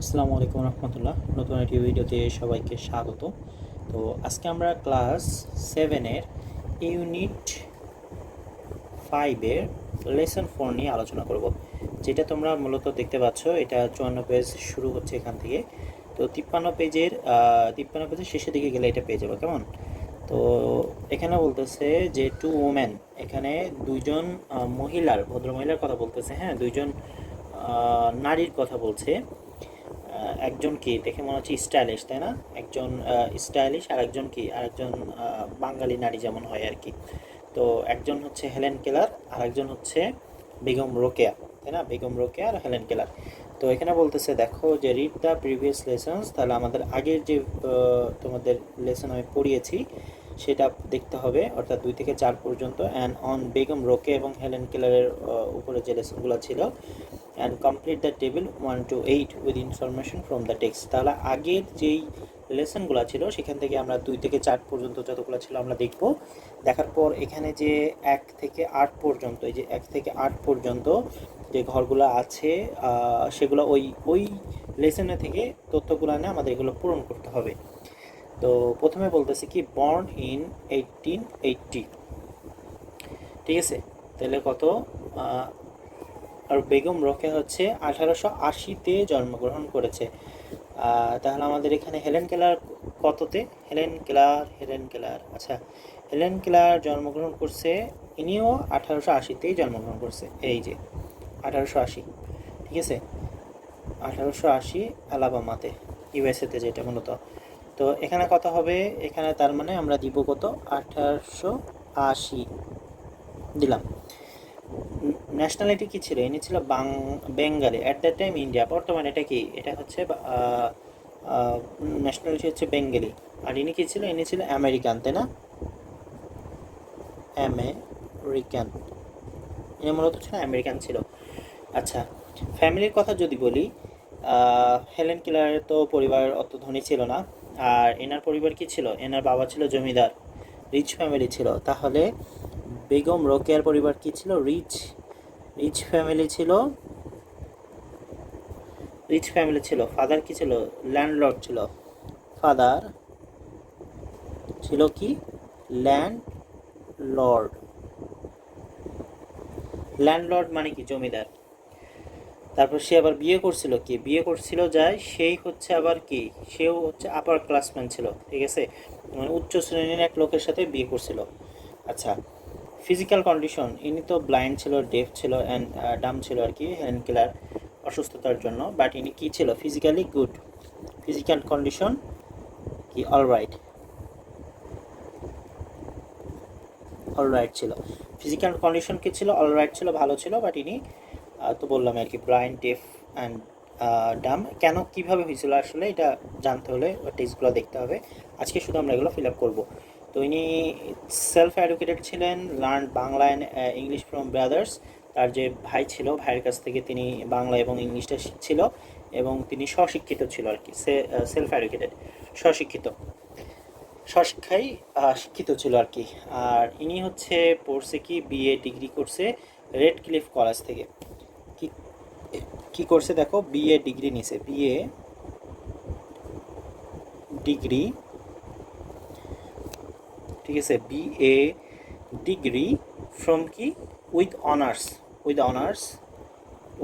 আসসালামু আলাইকুম রহমতুল্লাহ। নতুন একটি ভিডিওতে সবাইকে স্বাগত। তো আজকে আমরা ক্লাস সেভেনের ইউনিট ফাইভের লেসন ফোর নিয়ে আলোচনা করব। যেটা তোমরা মূলত দেখতে পাচ্ছ, এটা চুয়ান্ন পেজ শুরু হচ্ছে এখান থেকে। তো তিপ্পান্ন পেজের তিপ্পান্ন পেজের শেষের দিকে গেলে এটা পেয়ে যাব, কেমন? তো এখানে বলতেছে যে টু ওম্যান এখানে দুইজন মহিলার ভদ্র মহিলার কথা বলতেছে হ্যাঁ? দুইজন নারীর কথা বলছে। একজন কি? দেখে মনে হচ্ছে স্টাইলিশ তাই না? একজন স্টাইলিশ আর একজন কি? আর একজন বাঙালি নারী যেমন হয় আর কি। তো একজন হচ্ছে হেলেন কেলার আর একজন হচ্ছে বেগম রোকেয়া, তাই না? বেগম রোকেয়া আর হেলেন কেলার তো এখানে বলতেছে, দেখো যে রিড দ্য প্রিভিয়াস লেসনস তাহলে আমাদের আগের যে তোমাদের লেসন আমি পড়িয়েছি, সেটা দেখতে হবে, অর্থাৎ দুই থেকে চার পর্যন্ত অ্যান্ড অন বেগম রোকে এবং হেলেন কেলারের উপরে যে লেসনগুলো ছিল and complete the table one two eight with information from the text তাহলে আগের যেই লেসনগুলো ছিল, সেখান থেকে আমরা দুই থেকে চার পর্যন্ত যতগুলো ছিল আমরা দেখব। দেখার পর এখানে যে এক থেকে আট পর্যন্ত, এই যে এক থেকে আট পর্যন্ত যে ঘরগুলো আছে সেগুলো ওই ওই লেসনে থেকে তথ্যগুলো নিয়ে আমাদের এগুলো পূরণ করতে হবে। তো প্রথমে বলতেছে কি বর্ন ইন এইটিন এইটটি ঠিক আছে? তাহলে কত? আর বেগম রোকেয়া হচ্ছে আঠারোশো আশিতে জন্মগ্রহণ করেছে। তাহলে আমাদের এখানে হেলেন কেলার কততে? হেলেন কেলার হেলেন কেলার আচ্ছা। হেলেন কেলার জন্মগ্রহণ করছে, ইনিও আঠারোশো আশিতেই জন্মগ্রহণ করছে, এই যে, আঠারোশো আশি, ঠিক আছে? আঠারোশো আশি আলাবামাতে, ইউএসএতে যেটা মূলত। তো এখানে কত হবে? এখানে তার মানে আমরা দিব কত? আঠারোশো আশি, দিলাম। ন্যাশনালিটি কী ছিল? ইনি ছিল বাং, Bengali. At the time India বর্তমানে এটা কি? এটা হচ্ছে ন্যাশনালিটি হচ্ছে বেঙ্গলি। আর ইনি কী ছিল? ইনি ছিল আমেরিকান, তাই না? আমেরিকান। ইনি মূলত ছিল আমেরিকান ছিল। আচ্ছা ফ্যামিলির কথা যদি বলি হেলেন কিলারের তো পরিবার অত ধনী ছিল না। আর এনার পরিবার কি ছিল? এনার বাবা ছিল জমিদার রিচ ফ্যামিলি ছিল। তাহলে বেগম রোকেয়ার পরিবার কি ছিল? রিচ রিচ ফ্যামিলি ছিল। রিচ ফ্যামিলি ছিল। ফাদার কি ছিল? ল্যান্ডলর্ড ছিল। ফাদার ছিল কি? ল্যান্ড লর্ড ল্যান্ডলর্ড মানে কি? জমিদার। তারপর সে আবার বিয়ে করছিল কি? বিয়ে করছিল যায়, সেই হচ্ছে আবার কি? সেও হচ্ছে আপার ক্লাসম্যান ছিল। ঠিক আছে? মানে উচ্চ শ্রেণির এক লোকের সাথে বিয়ে করছিল। আচ্ছা ফিজিক্যাল কন্ডিশন ইনি তো ব্লাইন্ড ছিল ডেফ ছিল অ্যান্ড ডাম ছিল আর কি হ্যান্ড কিলার অসুস্থতার জন্য বাট ইনি কী ছিল? ফিজিক্যালি গুড ফিজিক্যাল কন্ডিশন কি? অলরাইট অলরাইট ছিল. ফিজিক্যাল কন্ডিশন কি ছিল? অলরাইট ছিল, ভালো ছিল বাট ইনি তো বললাম আর কি ব্লাইন্ড ডেফ অ্যান্ড ডাম কেন, কীভাবে হয়েছিল আসলে, এটা জানতে হলে টেস্টগুলো দেখতে হবে। আজকে শুধু আমরা এগুলো ফিল আপ করব। তো ইনি সেলফ এডুকেটেড ছিলেন learn Bangla and English from brothers তার যে ভাই ছিল, ভাইয়ের কাছ থেকে তিনি বাংলা এবং ইংলিশটা শিখছিল এবং তিনি স্বশিক্ষিত ছিল আর কি সেলফ এডুকেটেড স্বশিক্ষিত। স্বশিক্ষাই শিক্ষিত ছিল আর কি। আর ইনি হচ্ছে পড়ছে কি বিএ ডিগ্রি করছে রেড ক্লিফ কলেজ থেকে। কি কি করছে দেখো বিএ ডিগ্রি নিছে বিএ ডিগ্রি ঠিক আছে বিএ ডিগ্রি ফ্রম কি? With honours with honours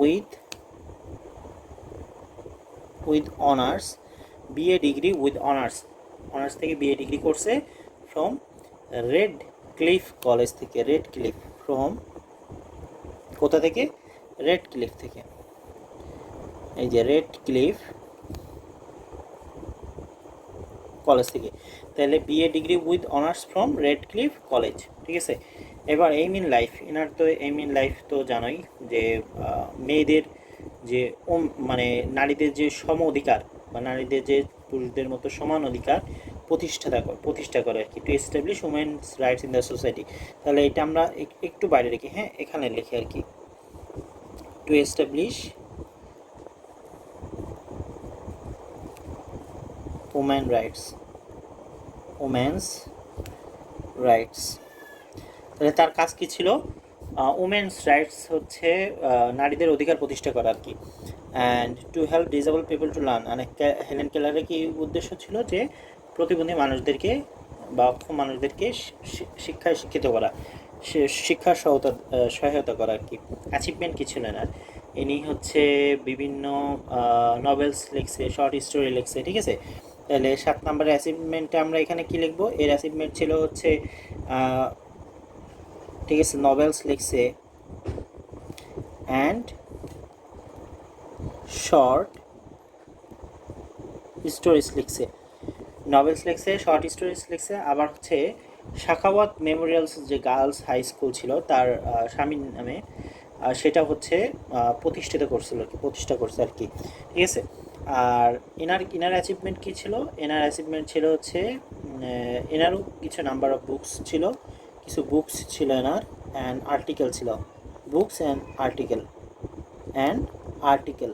with with honours BA degree with honours honours থেকে বিএ ডিগ্রি করছে ফ্রম রেড ক্লিফ কলেজ থেকে রেড ক্লিফ ফ্রম কোথা থেকে? রেড ক্লিফ থেকে। এই যে রেড ক্লিফ কলেজ থেকে। তাহলে BA degree with honours from Radcliffe college ঠিক আছে? এবার এইম ইন লাইফ এনার তো এইম ইন লাইফ তো জানোই যে মেয়েদের যে মানে নারীদের যে সম অধিকার বা নারীদের যে পুরুষদের মতো সমান অধিকার প্রতিষ্ঠা করে প্রতিষ্ঠা করে আর কি to establish women's rights in the society তাহলে এটা আমরা এক- একটু বাইরে রেখে হ্যাঁ? এখানে লিখি আর কি। To establish woman rights women's rights তাহলে তার কাজ কী ছিল? উমেন্স রাইটস হচ্ছে নারীদের অধিকার প্রতিষ্ঠা করা আর কি। And to help disable people to learn মানে হেলেন কেলারের কি উদ্দেশ্য ছিল যে, প্রতিবন্ধী মানুষদেরকে বা অক্ষম মানুষদেরকে শিক্ষায় শিক্ষিত করা শিক্ষার সহায়তা সহায়তা করা আর কি। অ্যাচিভমেন্ট কি ছিল না ইনি হচ্ছে বিভিন্ন নভেলস লিখছে শর্ট স্টোরি লিখছে, ঠিক আছে? তাহলে সাত নম্বরের অ্যাচিভমেন্টে আমরা এখানে কি লিখব? এর অ্যাচিভমেন্ট ছিল হচ্ছে ঠিক আছে নভেলস লিখছে। অ্যান্ড শর্ট স্টোরিজ লিখছে। নভেলস লিখছে শর্ট স্টোরিজ লিখছে। আবার হচ্ছে শাখাওয়াত মেমোরিয়ালস যে গার্লস হাই স্কুল ছিল, তার স্বামীর নামে সেটা হচ্ছে প্রতিষ্ঠিত করছিল আর কি প্রতিষ্ঠা করছে আর কি। ঠিক আছে? আর এনার এনার অ্যাচিভমেন্ট কী ছিল? এনার অ্যাচিভমেন্ট ছিল হচ্ছে এনারও কিছু নাম্বার অফ বুকস ছিল, কিছু বুকস ছিল এনার অ্যান্ড আর্টিকেল ছিল। Books and article and article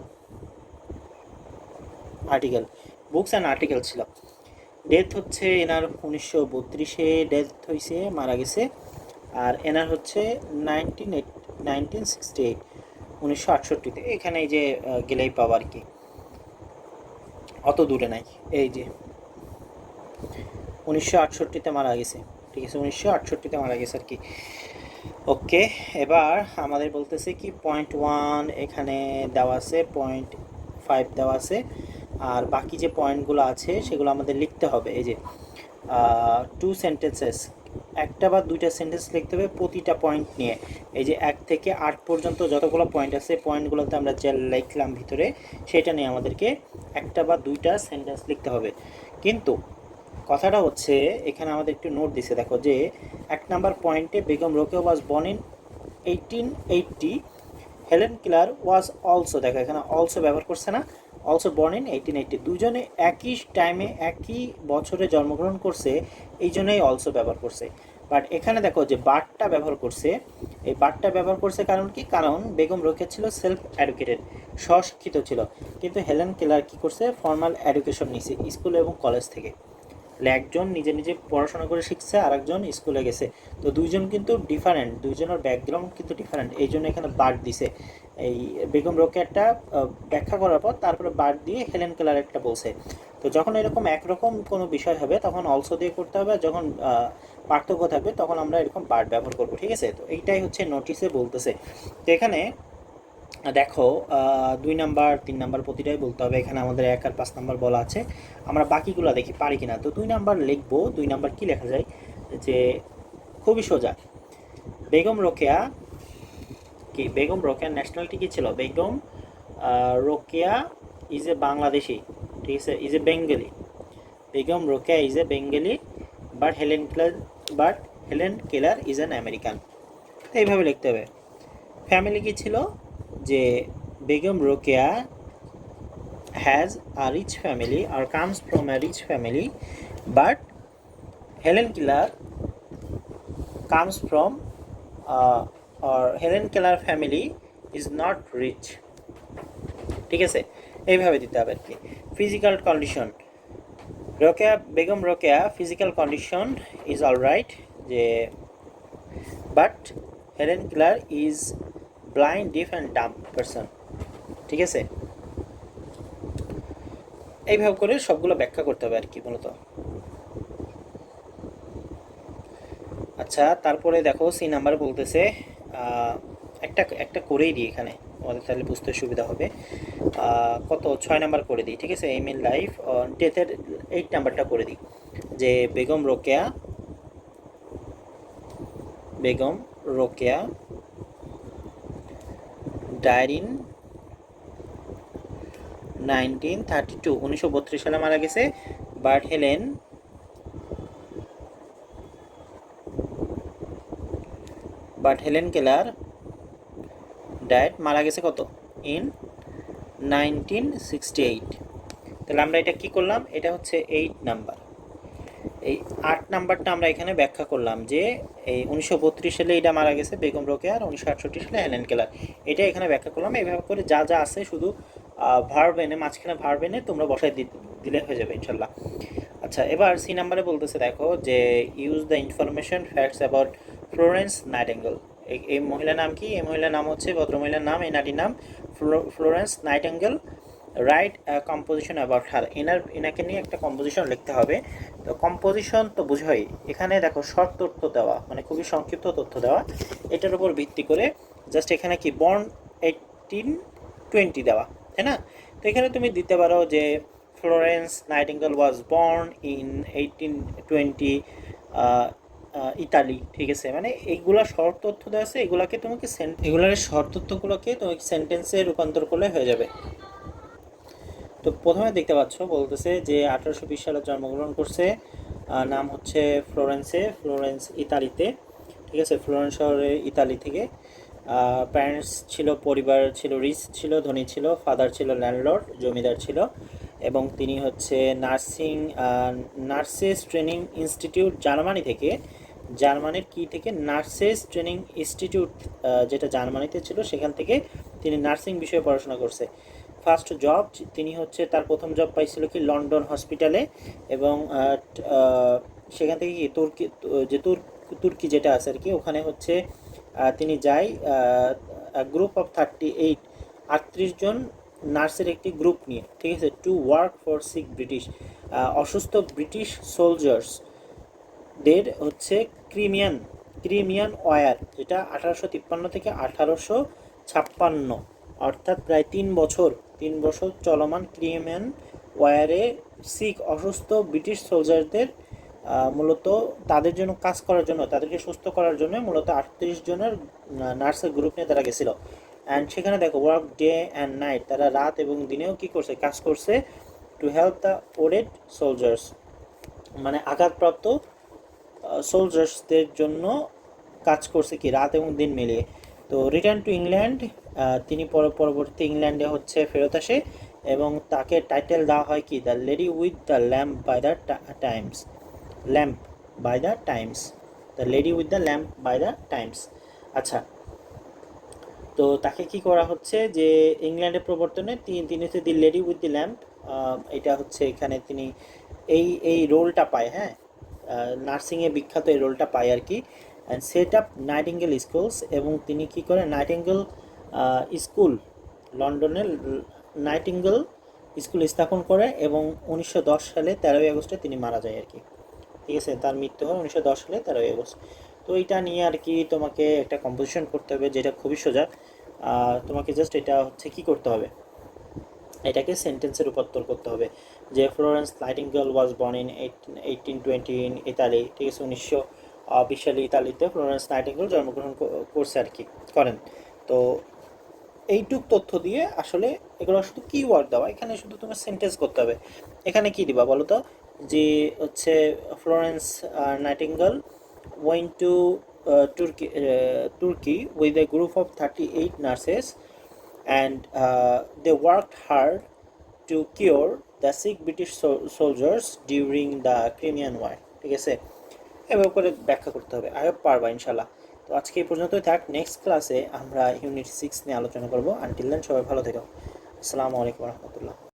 article books and article ছিল। ডেথ হচ্ছে এনার উনিশশো বত্রিশে ডেথ হয়েছে মারা গেছে। আর এনার হচ্ছে nineteen eight nineteen sixty eight উনিশশো আটষট্টিতে। এখানে এই যে গেলেই পাবো আর কি। অত দূরে নাই। এই যে, উনিশশো আটষট্টিতে মারা গেছে। ঠিক আছে, উনিশশো আটষট্টিতে মারা গেছে আর কি। ওকে, এবার আমাদের বলতেছে কি পয়েন্ট ওয়ান এখানে দেওয়া আছে পয়েন্ট ফাইভ দেওয়া আছে। আর বাকি যে পয়েন্টগুলো আছে, সেগুলো আমাদের লিখতে হবে। এই যে টু সেন্টেন্সেস একটা বা দুইটা সেন্টেন্স লিখতে হবে প্রতিটা পয়েন্ট নিয়ে। এই যে এক থেকে আট পর্যন্ত যতগুলো পয়েন্ট আছে পয়েন্টগুলোতে আমরা যে লিখলাম ভিতরে, সেটা নিয়ে আমাদেরকে একটা বা দুইটা সেন্টেন্স লিখতে হবে। কিন্তু কথাটা হচ্ছে, এখানে আমাদের একটু নোট দিছে, দেখো যে এক নাম্বার পয়েন্টে Begum Roke was born in eighteen eighty Helen Keller was also দেখো এখানে অলসো ব্যবহার করছে না also born in eighteen eighty দুজনে একই টাইমে একই বছরে জন্মগ্রহণ করছে, এই জন্যই অলসো ব্যবহার করছে। বাট এখানে দেখো যে বারটা ব্যবহার করছে, এই বারটা ব্যবহার করছে কারণ কি? কারণ বেগম রোকেয়া ছিল সেলফ এডুকেটেড স্বশিক্ষিত ছিল। কিন্তু হেলেন কেলার কি করছে? ফর্মাল এডুকেশন নিছে স্কুল এবং কলেজ থেকে। একজন নিজে নিজে পড়াশোনা করে শিখছে আর একজন স্কুলে গেছে। তো দুইজন কিন্তু ডিফারেন্ট দুইজনের ব্যাকগ্রাউন্ড কিন্তু ডিফারেন্ট এই জন্য এখানে বাদ দিছে। এই বেগম রোকেয়ারটা ব্যাখ্যা করার পর তারপরে বাদ দিয়ে হেলেন কেলার একটা বলছে। তো যখন এরকম একরকম কোনো বিষয় হবে, তখন অলসো দিয়ে করতে হবে, আর যখন পার্থক্য থাকবে, তখন আমরা এরকম বার্ড ব্যবহার করব, ঠিক আছে? তো এইটাই হচ্ছে নোটিসে বলতেছে। তো এখানে দেখো দুই নাম্বার, তিন নাম্বার প্রতিটাই বলতে হবে। এখানে আমাদের এক আর পাঁচ নাম্বার বলা আছে। আমরা বাকিগুলো দেখি, পারি কিনা? তো দুই নাম্বার লিখব, দুই নাম্বার কি লেখা যায়? যে, খুবই সোজা। বেগম রোকেয়া কি? বেগম রোকেয়া ন্যাশনালিটি কি ছিল? বেগম রোকেয়া ইজ এ বাংলাদেশি, ঠিক আছে? Is a Bengali Begum Rokeya is a Bengali but Helen Keller but Helen Keller is an American এইভাবে লিখতে হবে। ফ্যামিলি কি ছিল? যে Begum Rokeya has a rich family R comes from a rich family but Helen Keller comes from R Helen Keller family is not rich ঠিক আছে? এইভাবে দিতে হবে আর কি। Physical condition Rokeya, Begum Rokeya physical condition is all right যে but Helen Keller is blind deaf and dumb person ঠিক আছে? এইভাবে করে সবগুলো ব্যাখ্যা করতে হবে আর কি মূলত। আচ্ছা তারপরে দেখো সি নাম্বার বলতেছে একটা একটা করেই দিই এখানে। আমাদের তাহলে বুঝতে সুবিধা হবে। কত? ছয় নাম্বার করে দিই, ঠিক আছে? এম ইন লাইফ ডেথের এইট নাম্বারটা করে দিই। যে Begum Rokeya Begum Rokeya died in nineteen thirty two উনিশশো বত্রিশ সালে মারা গেছে। But Helen but Helen Keller died মারা গেছে কত? In nineteen sixty eight. তাহলে আমরা এটা কি করলাম? এটা হচ্ছে এইট নাম্বার। এই আট নাম্বারটা আমরা এখানে ব্যাখ্যা করলাম যে এই উনিশশো বত্রিশ সালে এটা মারা গেছে বেগম রোকে আর উনিশশো আটষট্টি সালে হেলেন কেলার। এটা এখানে ব্যাখ্যা করলাম। এইভাবে করে যা যা আছে শুধু ভার্ব এনে, মাঝখানে ভার্ব এনে তোমরা বসায় দিলে হয়ে যাবে ইনশাল্লাহ। আচ্ছা এবার সি নাম্বারে বলতেছে, দেখো যে use the information facts about Florence Nightingale এই মহিলার নাম কি? এই মহিলার নাম হচ্ছে, ভদ্রমহিলার নাম, এই নারীর নাম Florence Nightingale write composition about her এনার এনাকে নিয়ে একটা কম্পোজিশন লিখতে হবে। তো কম্পোজিশন তো বুঝোই এখানে দেখো শর্ট তথ্য দেওয়া মানে খুবই সংক্ষিপ্ত তথ্য দেওয়া। এটার উপর ভিত্তি করে জাস্ট এখানে কি বর্ন এইটিন টোয়েন্টি দেওয়া, তাই না? তো এখানে তুমি দিতে পারো যে Florence Nightingale was born in eighteen twenty Italy, ঠিক আছে? মানে এইগুলা শর্ট তথ্য দেওয়া আছে, এগুলাকে তোমাকে এগুলার শর্ট তথ্যগুলোকে তোমাকে সেন্টেন্সে রূপান্তর করলে হয়ে যাবে। তো প্রথমে দেখতে পাচ্ছ, বলতেছে যে আঠারোশো বিশ সালে জন্মগ্রহণ করছে নাম হচ্ছে ফ্লোরেন্সে, ফ্লোরেন্স, ইতালিতে, ঠিক আছে? ফ্লোরেন্স শহরে ইতালি থেকে। প্যারেন্টস ছিল, পরিবার ছিল রিচ ছিল, ধনী ছিল ফাদার ছিল ল্যান্ডলর্ড জমিদার ছিল, এবং তিনি হচ্ছে nursing nurses training institute Germany থেকে জার্মানির কি থেকে নার্সেস ট্রেনিং ইনস্টিটিউট যেটা জার্মানিতে ছিল, সেখান থেকে তিনি নার্সিং বিষয়ে পড়াশোনা করছে। ফার্স্ট জব তিনি হচ্ছে তার প্রথম জব পাইছিল কি লন্ডন হসপিটালে এবং সেখান থেকে কি তুর্কি, যে তুর তুর্কি যেটা আছে আর কি, ওখানে হচ্ছে তিনি যায় গ্রুপ অফ থার্টি এইট আটত্রিশ জন নার্সের একটি গ্রুপ নিয়ে, ঠিক আছে to work for sick British অসুস্থ ব্রিটিশ সোলজার্স দের হচ্ছে ক্রিমিয়ান ক্রিমিয়ান ওয়ার, যেটা আঠারোশো তিপ্পান্ন থেকে আঠারোশো ছাপ্পান্ন, অর্থাৎ প্রায় তিন বছর তিন বছর চলমান ক্রিমিয়ান ওয়ারে শিখ অসুস্থ ব্রিটিশ সোলজারদের মূলত তাদের জন্য কাজ করার জন্য, তাদেরকে সুস্থ করার জন্য মূলত আটত্রিশ জনের নার্সের গ্রুপ নিয়ে তারা গেছিল। অ্যান্ড সেখানে দেখো ওয়ার্ক ডে অ্যান্ড নাইট তারা রাত এবং দিনেও কি করছে, কাজ করছে to help the wounded soldiers মানে আঘাতপ্রাপ্ত সোলজার্সদের জন্য কাজ করছে কি, রাত এবং দিন মিলিয়ে তো রিটার্ন টু ইংল্যান্ড তিনি পর- পরবর্তী ইংল্যান্ডে হচ্ছে ফেরত আসে এবং তাকে টাইটেল দেওয়া হয় কি the lady with the lamp by the Times lamp by the Times the lady with the lamp by the Times আচ্ছা তো তাকে কি করা হচ্ছে যে ইংল্যান্ডের প্রবর্তনে তিনি তিনি হচ্ছে the lady with the lamp এটা হচ্ছে এখানে তিনি এই এই রোলটা পায় হ্যাঁ? নার্সিংয়ে বিখ্যাত এই রোলটা পায় আর কি। And set up Nightingale schools এবং তিনি কি করে নাইটিঙ্গেল স্কুল লন্ডনের নাইটিঙ্গেল স্কুল স্থাপন করে এবং উনিশশো দশ সালে তেরোই আগস্টে তিনি মারা যায় আর কি। ঠিক আছে? তার মৃত্যু হয় উনিশশো দশ সালে তেরোই আগস্ট। তো এটা নিয়ে আর কি তোমাকে একটা কম্পোজিশন করতে হবে যেটা খুবই সোজা। তোমাকে জাস্ট এটা হচ্ছে কি করতে হবে? এটাকে সেন্টেন্সে রূপান্তর করতে হবে। যে Florence Nightingale was born in eighteen twenty in Italy ঠিক আছে উনিশশো বিশ সালে ইতালিতে ফ্লোরেন্স নাইটিঙ্গেল জন্মগ্রহণ করছে আর কি করেন। তো এইটুক তথ্য দিয়ে আসলে এগুলো শুধু কিওয়ার্ড দেওয়া এখানে শুধু তোমার সেন্টেন্স করতে হবে। এখানে কি দিবা বলো তো? যে হচ্ছে Florence Nightingale to uh, Turkey, uh, Turkey with a group of 38 nurses and uh, they worked hard to cure the sick British so- soldiers during the Crimean War ঠিক আছে? এভাবে করে ব্যাখ্যা করতে হবে হোপ পারবা ইনশাল্লাহ তো আজকে এই পর্যন্তই থাক নেক্সট ক্লাসে আমরা ইউনিট সিক্স নিয়ে আলোচনা করব। আনটিল দেন সবাই ভালো থেকো। আসসালামু আলাইকুম রহমতুল্লাহ।